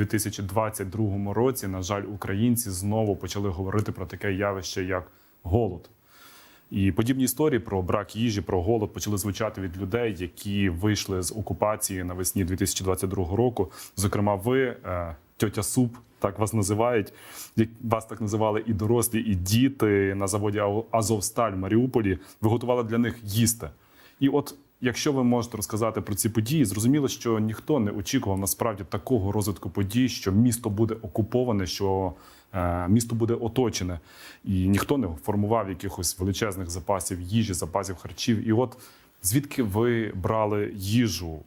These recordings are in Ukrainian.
2022 році, на жаль, українці знову почали говорити про таке явище, як голод. І подібні історії про брак їжі, про голод почали звучати від людей, які вийшли з окупації навесні 2022 року. Зокрема, ви, е, тьотя Суп, так вас називають. як- Вас так називали і дорослі, і діти на заводі Азовсталь в Маріуполі. Ви готували для них їсти. І от, якщо ви можете розказати про ці події, зрозуміло, що ніхто не очікував насправді такого розвитку подій, що місто буде окуповане, що е, місто буде оточене, і ніхто не формував якихось величезних запасів їжі, запасів харчів. І от звідки ви брали їжу?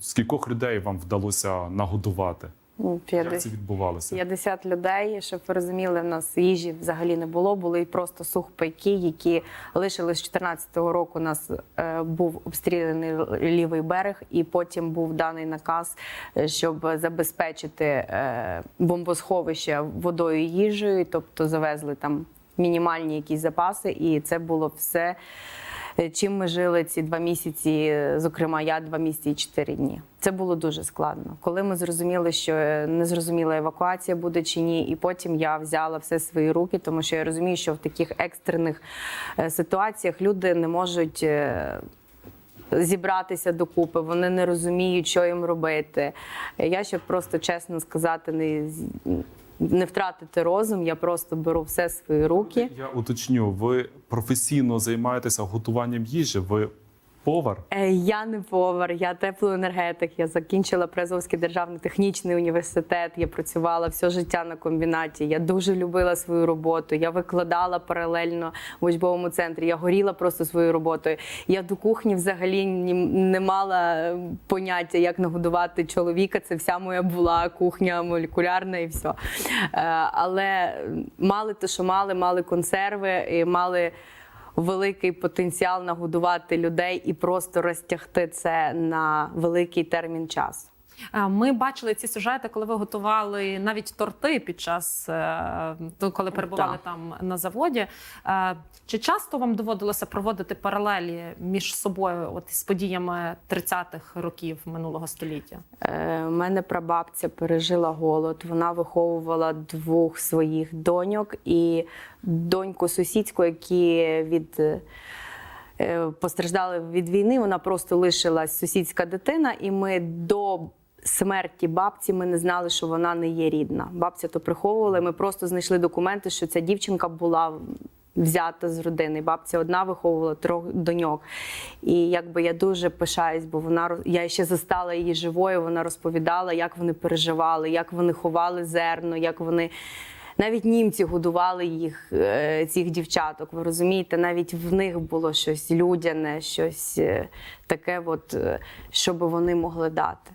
Скількох людей вам вдалося нагодувати? Ну, Як 50. це відбувалося? 50 людей, щоб ви розуміли, в нас їжі взагалі не було. Були просто сухпайки, які лишили з 14-го року. У нас е, був обстріляний лівий берег, і потім був даний наказ, е, щоб забезпечити е, бомбосховище водою і їжею, тобто завезли там мінімальні якісь запаси, і це було все. Е, Чим ми жили ці два місяці, е, зокрема, я два місяці і чотири дні. Це було дуже складно. Коли ми зрозуміли, що е, не зрозуміла евакуація буде чи ні, і потім я взяла все свої руки, тому що я розумію, що в таких екстрених ситуаціях люди не можуть. Зібратися докупи, вони не розуміють, що їм робити. Я щоб просто чесно сказати, не, не втратити розум, я просто беру все в свої руки. Я уточню, ви професійно займаєтеся готуванням їжі? Ви повар? Е, Я не повар, я теплоенергетик. Я закінчила Приазовський державний технічний університет. Я працювала все життя на комбінаті. Я дуже любила свою роботу. Я викладала паралельно в учбовому центрі. Я горіла просто своєю роботою. Я до кухні взагалі не мала е, поняття, як нагодувати чоловіка. Це вся моя була кухня молекулярна і все. Е, Але мали те, що мали, мали консерви, і мали великий потенціал нагодувати людей і просто розтягти це на великий термін часу. Е, Ми бачили ці сюжети, коли ви готували навіть торти під час е, коли перебували Так. там на заводі. Е, Чи часто вам доводилося проводити паралелі між собою, от з подіями 30-х років минулого століття? Е, У мене прабабця пережила голод. Вона виховувала двох своїх доньок і доньку сусідську, які від. Постраждали від війни, вона просто лишилась сусідська дитина, і ми до смерті бабці ми не знали, що вона не є рідна. Бабця то приховувала. Ми просто знайшли документи, що ця дівчинка була взята з родини. Бабця одна виховувала трьох доньок. І якби я дуже пишаюсь, бо вона я ще застала її живою. Вона розповідала, як вони переживали, як вони ховали зерно, як вони. Навіть німці годували їх, е, цих дівчаток. Ви розумієте, навіть в них було щось людяне, щось е, таке, от, е, що би вони могли дати.